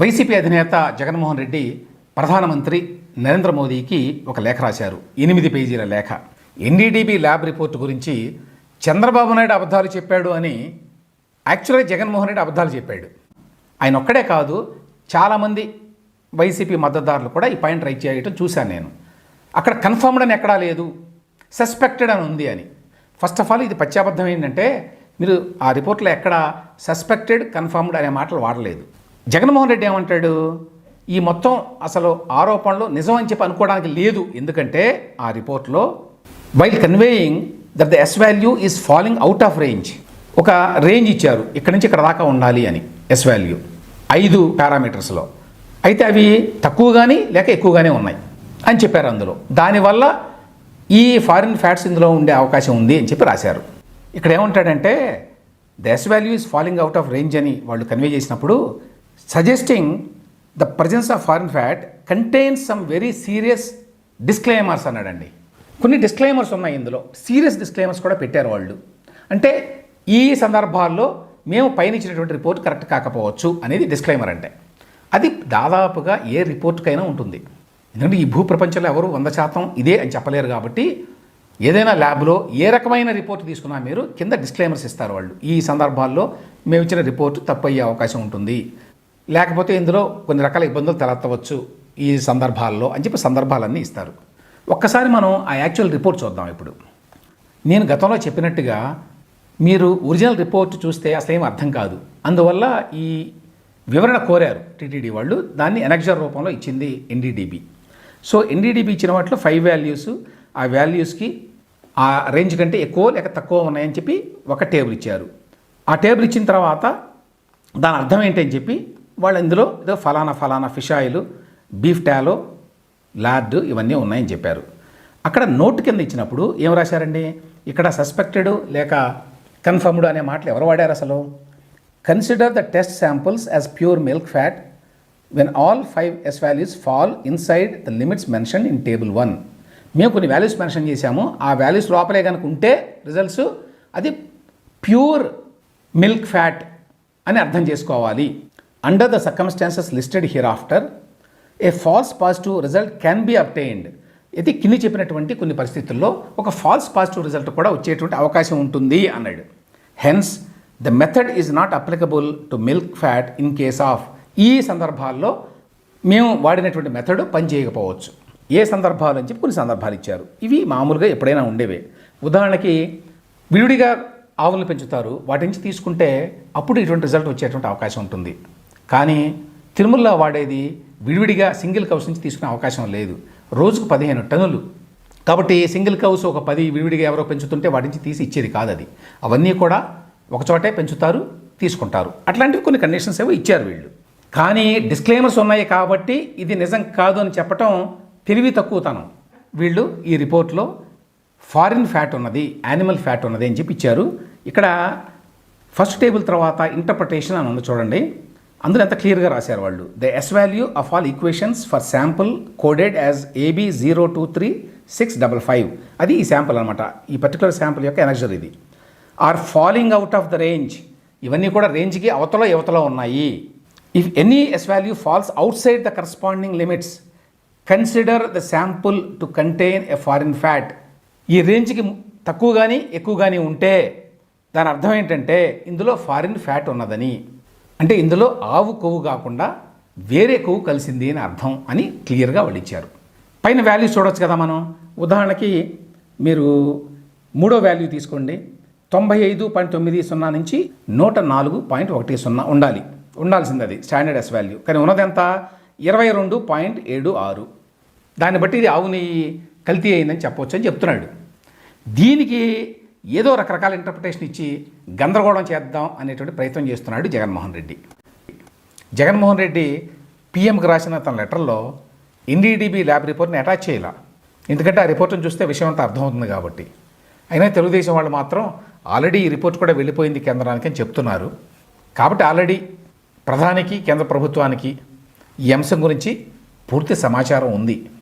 YCP అధినేత జగన్మోహన్ రెడ్డి ప్రధానమంత్రి నరేంద్ర మోదీకి ఒక లేఖ రాశారు. ఎనిమిది పేజీల లేఖ. ఎన్డీడీబీ ల్యాబ్ రిపోర్ట్ గురించి చంద్రబాబు నాయుడు అబద్ధాలు చెప్పాడు అని యాక్చువల్గా జగన్మోహన్ రెడ్డి అబద్ధాలు చెప్పాడు. ఆయన ఒక్కడే కాదు చాలామంది వైసీపీ మద్దతుదారులు కూడా ఈ పాయింట్ రైట్ చేయటం చూశాను నేను. అక్కడ కన్ఫర్మ్డ్ అని ఎక్కడా లేదు సస్పెక్టెడ్ అని ఉంది అని. ఫస్ట్ ఆఫ్ ఆల్ ఇది పచ్చాబద్ధం ఏంటంటే మీరు ఆ రిపోర్ట్లో ఎక్కడ సస్పెక్టెడ్ కన్ఫర్మ్డ్ అనే మాటలు వాడలేదు. జగన్మోహన్ రెడ్డి ఏమంటాడు? ఈ మొత్తం అసలు ఆరోపణలు నిజం అని చెప్పి అనుకోవడానికి లేదు. ఎందుకంటే ఆ రిపోర్ట్లో while conveying that the S value is falling out of range ఒక రేంజ్ ఇచ్చారు. ఇక్కడ నుంచి ఇక్కడ దాకా ఉండాలి అని ఎస్ వాల్యూ ఐదు పారామీటర్స్లో. అయితే అవి తక్కువ కానీ లేక ఎక్కువగానే ఉన్నాయి అని చెప్పారు అందులో. దానివల్ల ఈ ఫారిన్ ఫ్యాట్స్ ఇందులో ఉండే అవకాశం ఉంది అని చెప్పి రాశారు. ఇక్కడ ఏమంటాడంటే the S value is falling out of range అని వాళ్ళు కన్వే చేసినప్పుడు suggesting the presence of foreign fat contains some very serious disclaimers అన్నాడండి. కొన్ని డిస్క్లైమర్స్ ఉన్నాయి ఇందులో. సీరియస్ డిస్క్లైమర్స్ కూడా పెట్టారు వాళ్ళు. అంటే ఈ సందర్భాల్లో మేము పైన ఇచ్చినటువంటి రిపోర్ట్ కరెక్ట్ కాకపోవచ్చు అనేది డిస్క్లైమర్ అంటే. అది దాదాపుగా ఏ రిపోర్ట్కైనా ఉంటుంది. ఎందుకంటే ఈ భూప్రపంచంలో ఎవరు వంద శాతం ఇదే అని చెప్పలేరు కాబట్టి ఏదైనా ల్యాబ్లో ఏ రకమైన రిపోర్ట్ తీసుకున్నా మీరు కింద డిస్క్లైమర్స్ ఇస్తారు వాళ్ళు. ఈ సందర్భాల్లో మేము ఇచ్చిన రిపోర్ట్ తప్పు అయ్యే అవకాశం ఉంటుంది. లేకపోతే ఇందులో కొన్ని రకాల ఇబ్బందులు తలెత్తవచ్చు ఈ సందర్భాల్లో అని చెప్పి సందర్భాలన్నీ ఇస్తారు. ఒక్కసారి మనం ఆ యాక్చువల్ రిపోర్ట్ చూద్దాం ఇప్పుడు. నేను గతంలో చెప్పినట్టుగా మీరు ఒరిజినల్ రిపోర్ట్ చూస్తే అసలు ఏం అర్థం కాదు. అందువల్ల ఈ వివరణ కోరారు టీటీడీ వాళ్ళు. దాన్ని ఎనక్జర్ రూపంలో ఇచ్చింది ఎన్డీడీబీ. సో ఎన్డీడీబీ ఇచ్చిన వాటిలో ఫైవ్ వాల్యూస్ ఆ వాల్యూస్కి ఆ రేంజ్ కంటే ఎక్కువ లేక తక్కువ ఉన్నాయని చెప్పి ఒక టేబుల్ ఇచ్చారు. ఆ టేబుల్ ఇచ్చిన తర్వాత దాని అర్థం ఏంటని చెప్పి వాళ్ళు ఇందులో ఏదో ఫలానా ఫలానా fish oil beef tallow lard ఇవన్నీ ఉన్నాయని చెప్పారు. అక్కడ నోట్ కింద ఇచ్చినప్పుడు ఏం రాశారండి? ఇక్కడ సస్పెక్టెడ్ లేక కన్ఫర్మ్డ్ అనే మాటలు ఎవరు వాడారు అసలు? Consider the test samples as pure milk fat when all five S values fall inside the limits mention in table one. మేము కొన్ని వాల్యూస్ మెన్షన్ చేశాము. ఆ వాల్యూస్ లోపలే కనుక ఉంటే రిజల్ట్స్ అది ప్యూర్ మిల్క్ ఫ్యాట్ అని అర్థం చేసుకోవాలి. Under the circumstances listed hereafter a false positive result can be obtained ఇది కింది చెప్పినటువంటి కొన్ని పరిస్థితుల్లో ఒక ఫాల్స్ పాజిటివ్ రిజల్ట్ కూడా వచ్చేటువంటి అవకాశం ఉంటుంది అన్నాడు. Hence the method is not applicable to milk fat in case of ఈ సందర్భాల్లో మేము వాడినటువంటి మెథడ్ పనిచేయకపోవచ్చు. ఏ సందర్భాలు అని చెప్పి కొన్ని సందర్భాలు ఇచ్చారు. ఇవి మామూలుగా ఎప్పుడైనా ఉండేవే. ఉదాహరణకి విడివిడిగా ఆవులను పెంచుతారు. వాటి నుంచి తీసుకుంటే అప్పుడు ఇటువంటి రిజల్ట్ వచ్చేటువంటి అవకాశం ఉంటుంది. కానీ తిరుమలలో వాడేది విడివిడిగా సింగిల్ కౌస్ నుంచి తీసుకునే అవకాశం లేదు. రోజుకు పదిహేను టన్నులు. కాబట్టి సింగిల్ కౌస్ ఒక పది విడివిడిగా ఎవరో పెంచుతుంటే వాటి నుంచి తీసి ఇచ్చేది కాదు అది అవన్నీ కూడా ఒకచోటే పెంచుతారు తీసుకుంటారు. అట్లాంటివి కొన్ని కండిషన్స్ ఏవో ఇచ్చారు వీళ్ళు. కానీ డిస్క్లైమర్స్ ఉన్నాయి కాబట్టి ఇది నిజం కాదు అని చెప్పటం తెలివి తక్కువతనం. వీళ్ళు ఈ రిపోర్ట్లో ఫారిన్ ఫ్యాట్ ఉన్నది యానిమల్ ఫ్యాట్ ఉన్నది అని చెప్పి ఇచ్చారు. ఇక్కడ ఫస్ట్ టేబుల్ తర్వాత ఇంటర్ప్రిటేషన్ అని ఉంది చూడండి. అందులో ఎంత క్లియర్గా రాశారు వాళ్ళు? The S value of all equations for sample coded as A B zero two three six double five అది ఈ శాంపుల్ అనమాట ఈ పర్టికులర్ శాంపుల్ యొక్క ఎనర్జర్ ఇది. Are falling out of the range ఇవన్నీ కూడా రేంజ్కి అవతలో యువతలో ఉన్నాయి. If any S value falls outside the corresponding limits consider the sample to contain a foreign fat ఈ రేంజ్కి తక్కువ కానీ ఎక్కువ కానీ ఉంటే దాని అర్థం ఏంటంటే ఇందులో ఫారిన్ ఫ్యాట్ ఉన్నదని. అంటే ఇందులో ఆవు కొవ్వు కాకుండా వేరే కొవ్వు కలిసింది అని అర్థం అని క్లియర్గా వాళ్ళు ఇచ్చారు పైన వాల్యూస్ చూడొచ్చు కదా మనం. ఉదాహరణకి మీరు మూడో వాల్యూ తీసుకోండి. తొంభై ఐదు పాయింట్ తొమ్మిది సున్నా నుంచి నూట నాలుగు పాయింట్ ఒకటి సున్నా ఉండాలి. ఉండాల్సింది అది స్టాండర్డ్ ఎస్ వాల్యూ. కానీ ఉన్నది ఎంత ఇరవై రెండు పాయింట్ ఏడు ఆరు. దాన్ని బట్టి ఇది ఆవుని కల్తీ అయిందని చెప్పవచ్చు అని చెప్తున్నాడు. దీనికి ఏదో రకరకాల ఇంటర్ప్రిటేషన్ ఇచ్చి గందరగోళం చేద్దాం అనేటువంటి ప్రయత్నం చేస్తున్నాడు జగన్మోహన్ రెడ్డి. జగన్మోహన్ రెడ్డి పిఎంకి రాసిన తన లెటర్లో ఎన్డీడీబీ ల్యాబ్ రిపోర్ట్ని అటాచ్ చేయాల. ఎందుకంటే ఆ రిపోర్ట్ని చూస్తే విషయం అంతా అర్థమవుతుంది కాబట్టి. అయినా తెలుగుదేశం వాళ్ళు మాత్రం ఆల్రెడీ ఈ రిపోర్ట్ కూడా వెళ్ళిపోయింది కేంద్రానికి అని చెప్తున్నారు. కాబట్టి ఆల్రెడీ ప్రధానికి కేంద్ర ప్రభుత్వానికి ఈ అంశం గురించి పూర్తి సమాచారం ఉంది.